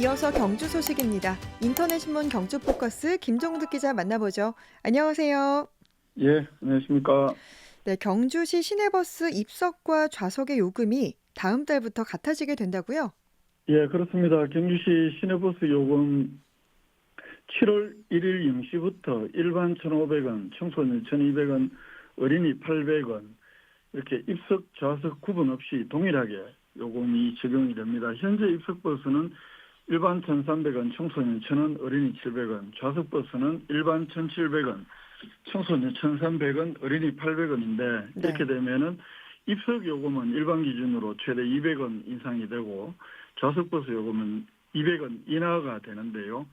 이어서 경주 소식입니다. 인터넷 신문 경주 포커스 김종득 기자 만나보죠. 안녕하세요. 예, 안녕하십니까. 네, 경주시 시내버스 입석과 좌석의 요금이 다음 달부터 같아지게 된다고요? 예, 그렇습니다. 경주시 시내버스 요금 7월 1일 0시부터 일반 1,500원, 청소년 1,200원, 어린이 800원 이렇게 입석 좌석 구분 없이 동일하게 요금이 적용이 됩니다. 현재 입석 버스는 일반 1,300원, 청소년 1,000원, 어린이 700원, 좌석 버스는 일반 1,700원, 청소년 1,300원, 어린이 800원인데 네. 이렇게 되면은 입석 요금은 일반 기준으로 최대 200원 인상이 되고 좌석 버스 요금은 200원 인하가 되는데요.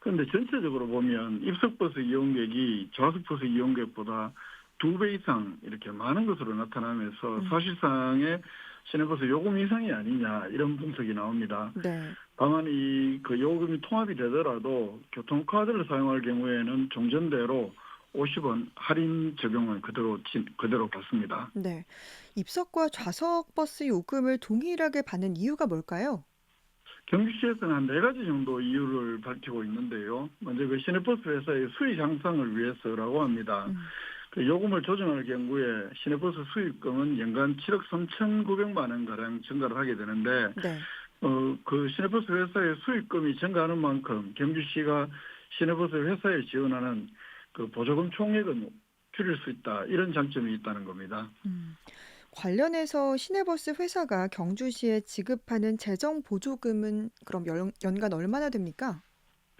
그런데 전체적으로 보면 입석 버스 이용객이 좌석 버스 이용객보다 두 배 이상 이렇게 많은 것으로 나타나면서 음. 사실상의 시내버스 요금 인상이 아니냐 이런 분석이 나옵니다. 네. 다만 이그 요금이 통합이 되더라도 교통카드를 사용할 경우에는 종전대로 50원 할인 적용은 그대로 진- 그대로 받습니다. 네. 입석과 좌석 버스 요금을 동일하게 받는 이유가 뭘까요? 경주시에서는 한 네 가지 정도 이유를 밝히고 있는데요. 먼저 그 시내버스 회사의 수익 향상을 위해서라고 합니다. 음, 그 요금을 조정할 경우에 시내버스 수익금은 연간 7억 3,900만 원 가량 증가를 하게 되는데 네. 어, 그 시내버스 회사의 수익금이 증가하는 만큼 경주시가 시내버스 회사에 지원하는 그 보조금 총액은 줄일 수 있다 이런 장점이 있다는 겁니다. 음. 관련해서 시내버스 회사가 경주시에 지급하는 재정 보조금은 그럼 연, 연간 얼마나 됩니까?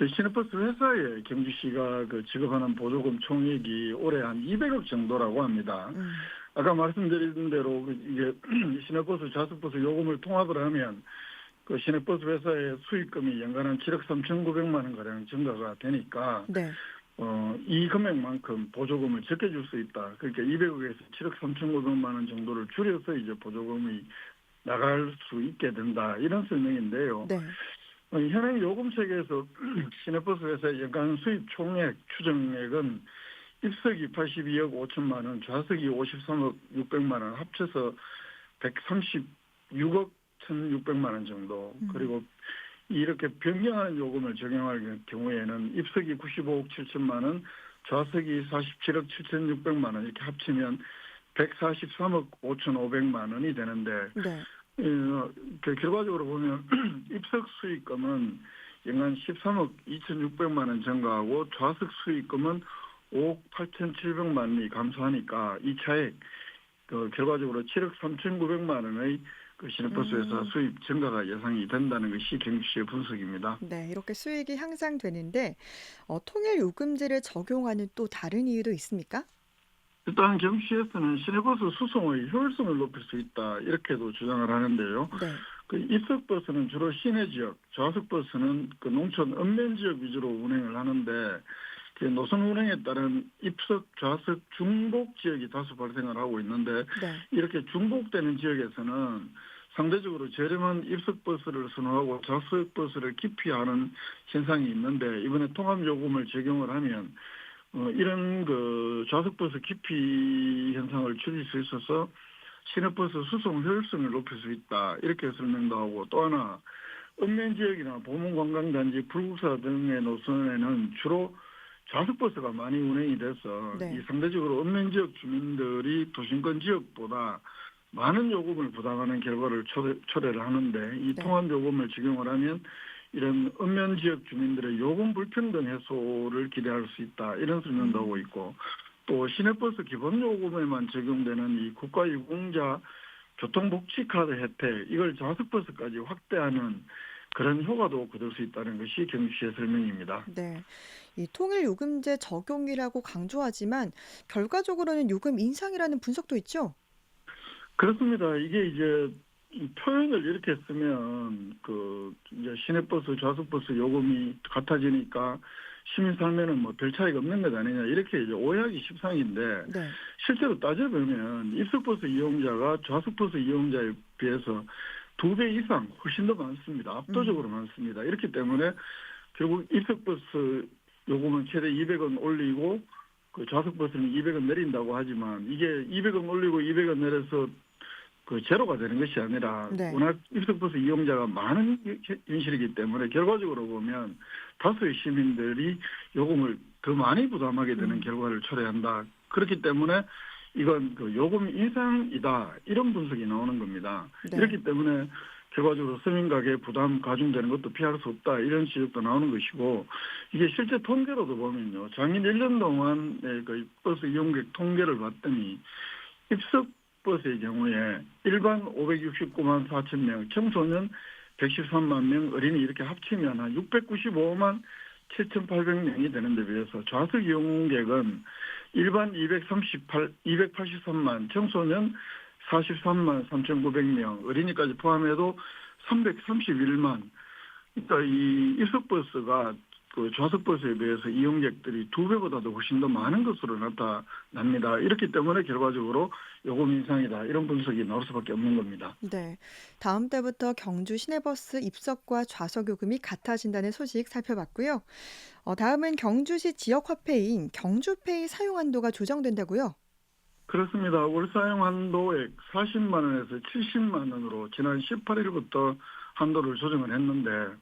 그 시내버스 회사에 경주시가 그 지급하는 보조금 총액이 올해 한 200억 정도라고 합니다. 음, 아까 말씀드린 대로 그 이게 시내버스 좌석버스 요금을 통합을 하면 그 시내버스 회사의 수익금이 연간 한 7억 3,900만 원 가량 증가가 되니까 네. 어, 이 금액만큼 보조금을 적게 줄 수 있다. 그러니까 200억에서 7억 3,500만 원 정도를 줄여서 이제 보조금이 나갈 수 있게 된다. 이런 설명인데요. 네. 어, 현행 요금 체계에서 시내버스 회사의 연간 수입 총액 추정액은 입석이 82억 5천만 원, 좌석이 53억 600만 원 합쳐서 136억 1,600만 원 정도. 음. 그리고 이렇게 변경하는 요금을 적용할 경우에는 입석이 95억 7천만 원, 좌석이 47억 7,600만 원 이렇게 합치면 143억 5,500만 원이 되는데 네. 어, 그 결과적으로 보면 입석 수익금은 연간 13억 2,600만 원 증가하고 좌석 수익금은 5억 8,700만 원이 감소하니까 이 차액 그 결과적으로 7억 3,900만 원의 그 시내버스 회사 음. 수입 증가가 예상이 된다는 것이 경주시의 분석입니다. 네, 이렇게 수익이 향상되는데 어, 통일 요금제를 적용하는 또 다른 이유도 있습니까? 일단 경주시에서는 시내버스 수송의 효율성을 높일 수 있다 이렇게도 주장을 하는데요. 네. 그 입석 버스는 주로 시내 지역, 좌석 버스는 그 농촌 읍면 지역 위주로 운행을 하는데 그 노선 운행에 따른 입석, 좌석 중복 지역이 다수 발생을 하고 있는데 네. 이렇게 중복되는 지역에서는 상대적으로 저렴한 입석 버스를 선호하고 좌석 버스를 기피하는 현상이 있는데 이번에 통합 요금을 적용을 하면 어, 이런 그 좌석 버스 기피 현상을 줄일 수 있어서 시내버스 수송 효율성을 높일 수 있다 이렇게 설명도 하고 또 하나 읍면 지역이나 보문관광단지 불국사 등의 노선에는 주로 좌석버스가 많이 운행이 돼서 네. 이 상대적으로 읍면 지역 주민들이 도심권 지역보다 많은 요금을 부담하는 결과를 초래, 초래를 하는데 이 네. 통합 요금을 적용을 하면 이런 읍면 지역 주민들의 요금 불평등 해소를 기대할 수 있다 이런 설명도 음. 하고 있고 또 시내버스 기본 요금에만 적용되는 이 국가유공자 교통복지카드 혜택 이걸 좌석버스까지 확대하는 그런 효과도 거둘 수 있다는 것이 경주시의 설명입니다. 네. 이 통일 요금제 적용이라고 강조하지만 결과적으로는 요금 인상이라는 분석도 있죠? 그렇습니다. 이게 이제 이 표현을 이렇게 쓰면 그 이제 시내버스, 좌석버스 요금이 같아지니까 시민 삶에는 뭐 별 차이가 없는 것 아니냐 이렇게 이제 오해하기 십상인데 네. 실제로 따져보면 입석버스 이용자가 좌석버스 이용자에 비해서 두 배 이상 훨씬 더 많습니다. 압도적으로 많습니다. 이렇기 때문에 결국 입석버스 요금은 최대 200원 올리고 그 좌석버스는 200원 내린다고 하지만 이게 200원 올리고 200원 내려서 그 제로가 되는 것이 아니라 네. 워낙 입석버스 이용자가 많은 현실이기 때문에 결과적으로 보면 다수의 시민들이 요금을 더 많이 부담하게 되는 음. 결과를 초래한다. 그렇기 때문에 이건 그 요금 인상이다 이런 분석이 나오는 겁니다. 네. 이렇기 때문에 결과적으로 서민 가게 부담 가중되는 것도 피할 수 없다 이런 지적도 나오는 것이고 이게 실제 통계로도 보면요 작년 1년 동안의 그 버스 이용객 통계를 봤더니 입석 버스의 경우에 일반 569만 4천 명, 청소년 113만 명, 어린이 이렇게 합치면 한 695만 7,800명이 되는데 비해서 좌석 이용객은 일반 238, 283만, 청소년 43만 3,900명, 어린이까지 포함해도 331만. 그러니까 이 입석버스가 그 좌석버스에 비해서 이용객들이 두 배보다도 훨씬 더 많은 것으로 나타납니다. 이렇기 때문에 결과적으로 요금 인상이다. 이런 분석이 나올 수밖에 없는 겁니다. 네. 다음 달부터 경주 시내버스 입석과 좌석 요금이 같아진다는 소식 살펴봤고요. 어, 다음은 경주시 지역화폐인 경주페이 사용 한도가 조정된다고요? 그렇습니다. 월 사용 한도액 40만 원에서 70만 원으로 지난 18일부터 한도를 조정을 했는데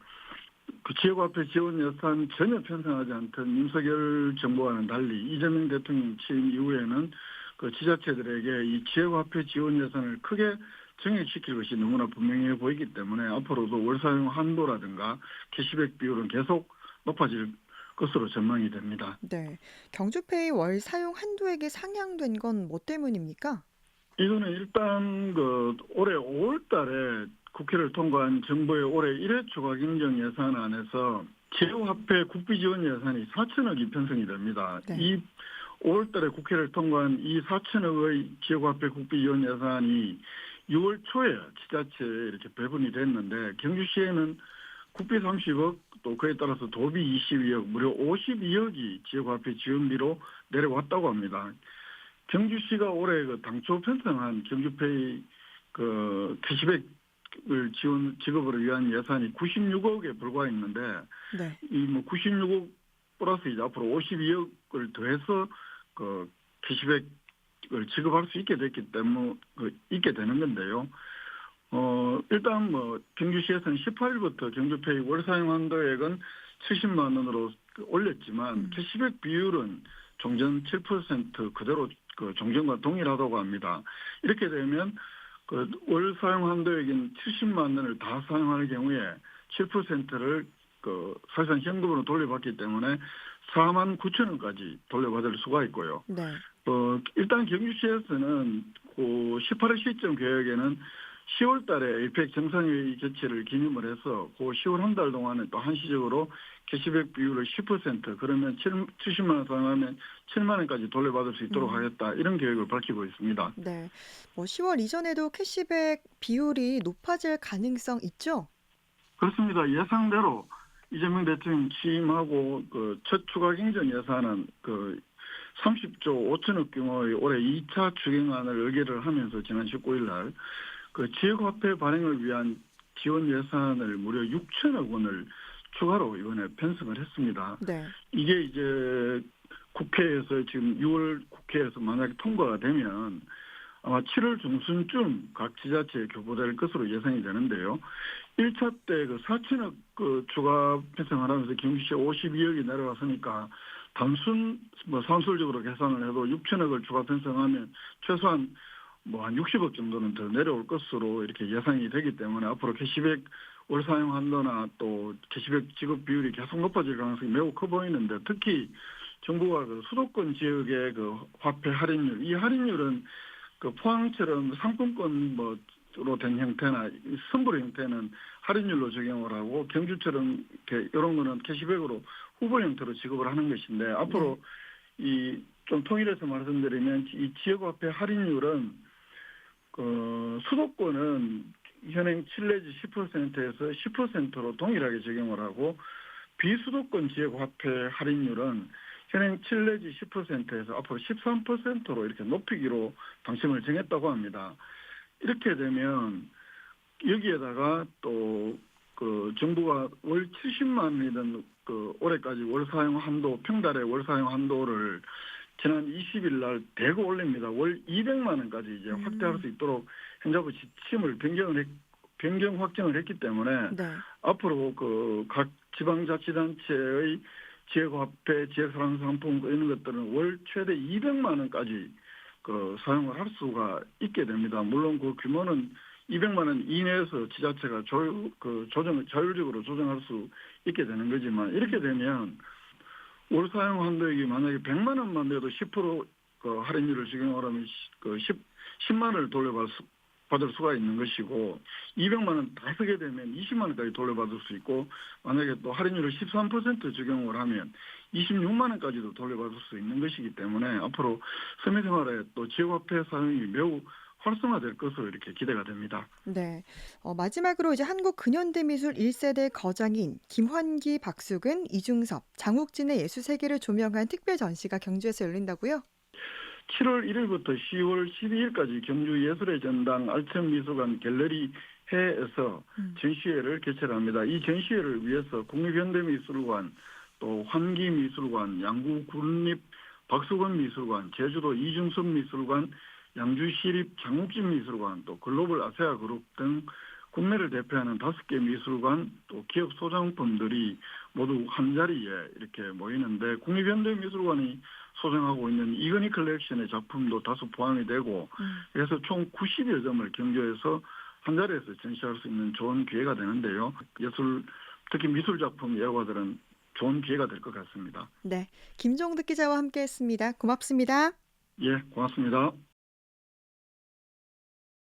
그 지역화폐 지원 예산 전혀 편성하지 않던 윤석열 정부와는 달리 이재명 대통령 취임 이후에는 그 지자체들에게 이 지역화폐 지원 예산을 크게 증액시킬 것이 너무나 분명해 보이기 때문에 앞으로도 월 사용 한도라든가 캐시백 비율은 계속 높아질 것으로 전망이 됩니다. 네. 경주페이 월 사용 한도액이 상향된 건 뭐 때문입니까? 이거는 일단 그 올해 5월달에 국회를 통과한 정부의 올해 1회 추가 경정 예산안에서 지역화폐 국비 지원 예산이 4천억이 편성이 됩니다. 네. 이 5월 달에 국회를 통과한 이 4천억의 지역화폐 국비 지원 예산이 6월 초에 지자체에 이렇게 배분이 됐는데 경주시에는 국비 30억 또 그에 따라서 도비 22억 무려 52억이 지역화폐 지원비로 내려왔다고 합니다. 경주시가 올해 그 당초 편성한 경주페이 그 캐시백 을 지원 지급을 위한 예산이 96억에 불과했는데 네. 이뭐 96억 플러스 이제 앞으로 52억을 더해서 그 캐시백을 지급할 수 있게 됐기 때문에 그 있게 되는 건데요. 어 일단 뭐 경주시에서는 18일부터 경주페이 월 사용 한도액은 70만 원으로 그 올렸지만 음. 캐시백 비율은 종전 7% 그대로 그 종전과 동일하다고 합니다. 이렇게 되면 그월 사용 한도액인 70만 원을 다 사용할 경우에 7%를 그 사실상 현금으로 돌려받기 때문에 4만 9천 원까지 돌려받을 수가 있고요. 네. 어, 일단 경주시에서는 그 18일 시점 계획에는 10월 달에 에이펙 정상회의 개최를 기념을 해서 그 10월 한 달 동안에 또 한시적으로 캐시백 비율을 10% 그러면 7, 70만 원 사용하면 7만 원까지 돌려받을 수 있도록 음. 하겠다 이런 계획을 밝히고 있습니다. 네. 뭐 10월 이전에도 캐시백 비율이 높아질 가능성 있죠? 그렇습니다. 예상대로 이재명 대통령 취임하고 그 첫 추가 경정 예산은 그 30조 5천억 규모의 올해 2차 추경안을 의결을 하면서 지난 19일 날 그 지역화폐 발행을 위한 지원 예산을 무려 6천억 원을 추가로 이번에 편성을 했습니다. 네. 이게 이제 국회에서 지금 6월 국회에서 만약에 통과가 되면 아마 7월 중순쯤 각 지자체에 교부될 것으로 예상이 되는데요. 1차 때 그 4천억 그 추가 편성을 하면서 경주시에 52억이 내려왔으니까 단순 뭐 산술적으로 계산을 해도 6천억을 추가 편성하면 최소한 뭐 한 60억 정도는 더 내려올 것으로 이렇게 예상이 되기 때문에 앞으로 캐시백 월 사용 한도나 또 캐시백 지급 비율이 계속 높아질 가능성이 매우 커 보이는데 특히 정부가 그 수도권 지역의 그 화폐 할인율 이 할인율은 그 포항처럼 상품권 뭐로 된 형태나 선불 형태는 할인율로 적용을 하고 경주처럼 이렇게 이런 거는 캐시백으로 후보 형태로 지급을 하는 것인데 앞으로 이좀 통일해서 말씀드리면 이 지역 화폐 할인율은 그 수도권은 현행 7 내지 10%에서 10%로 동일하게 적용을 하고 비수도권 지역 화폐 할인율은 현행 7 내지 10%에서 앞으로 13%로 이렇게 높이기로 방침을 정했다고 합니다. 이렇게 되면 여기에다가 또 그 정부가 월 70만 원이던 그 올해까지 월 사용 한도 평달의 월 사용 한도를 지난 20일 날 대거 올립니다. 월 200만 원까지 이제 음. 확대할 수 있도록 행자부 지침을 변경을 했, 변경 확정을 했기 때문에 네. 앞으로 그 각 지방자치단체의 지역화폐, 지역사랑상품 이런 것들은 월 최대 200만 원까지 그 사용을 할 수가 있게 됩니다. 물론 그 규모는 200만 원 이내에서 지자체가 조, 그 조정 자율적으로 조정할 수 있게 되는 거지만 이렇게 되면 월 사용 한도액이 만약에 100만 원만 내도 10%그 할인율을 시- 그 10, 10만 원을 돌려받을 수, 받을 수가 있는 것이고 200만 원 다 쓰게 되면 20만 원까지 돌려받을 수 있고 만약에 또 할인율을 13% 적용을 하면 26만 원까지도 돌려받을 수 있는 것이기 때문에 앞으로 서민생활에 또 지역화폐 사용이 매우 활성화될 것으로 이렇게 기대가 됩니다. 네. 어, 마지막으로 이제 한국 근현대미술 1세대 거장인 김환기, 박수근, 이중섭, 장욱진의 예술 세계를 조명한 특별 전시가 경주에서 열린다고요? 7월 1일부터 10월 12일까지 경주 예술의 전당 알천미술관 갤러리 해에서 음. 전시회를 개최합니다. 이 전시회를 위해서 국립현대미술관, 또 환기미술관, 양구군립 박수건 미술관, 제주도 이중섭 미술관, 양주시립 장욱진 미술관, 또 글로벌 아세아 그룹 등 국내를 대표하는 다섯 개 미술관, 또 기업 소장품들이 모두 한 자리에 이렇게 모이는데 국립현대미술관이 소장하고 있는 이건희 컬렉션의 작품도 다수 포함이 되고 음. 그래서 총 90여 점을 경주에서 한 자리에서 전시할 수 있는 좋은 기회가 되는데요. 예술 특히 미술 작품 예화들은 좋은 기회가 될 것 같습니다. 네. 김종득 기자와 함께했습니다. 고맙습니다. 예, 고맙습니다.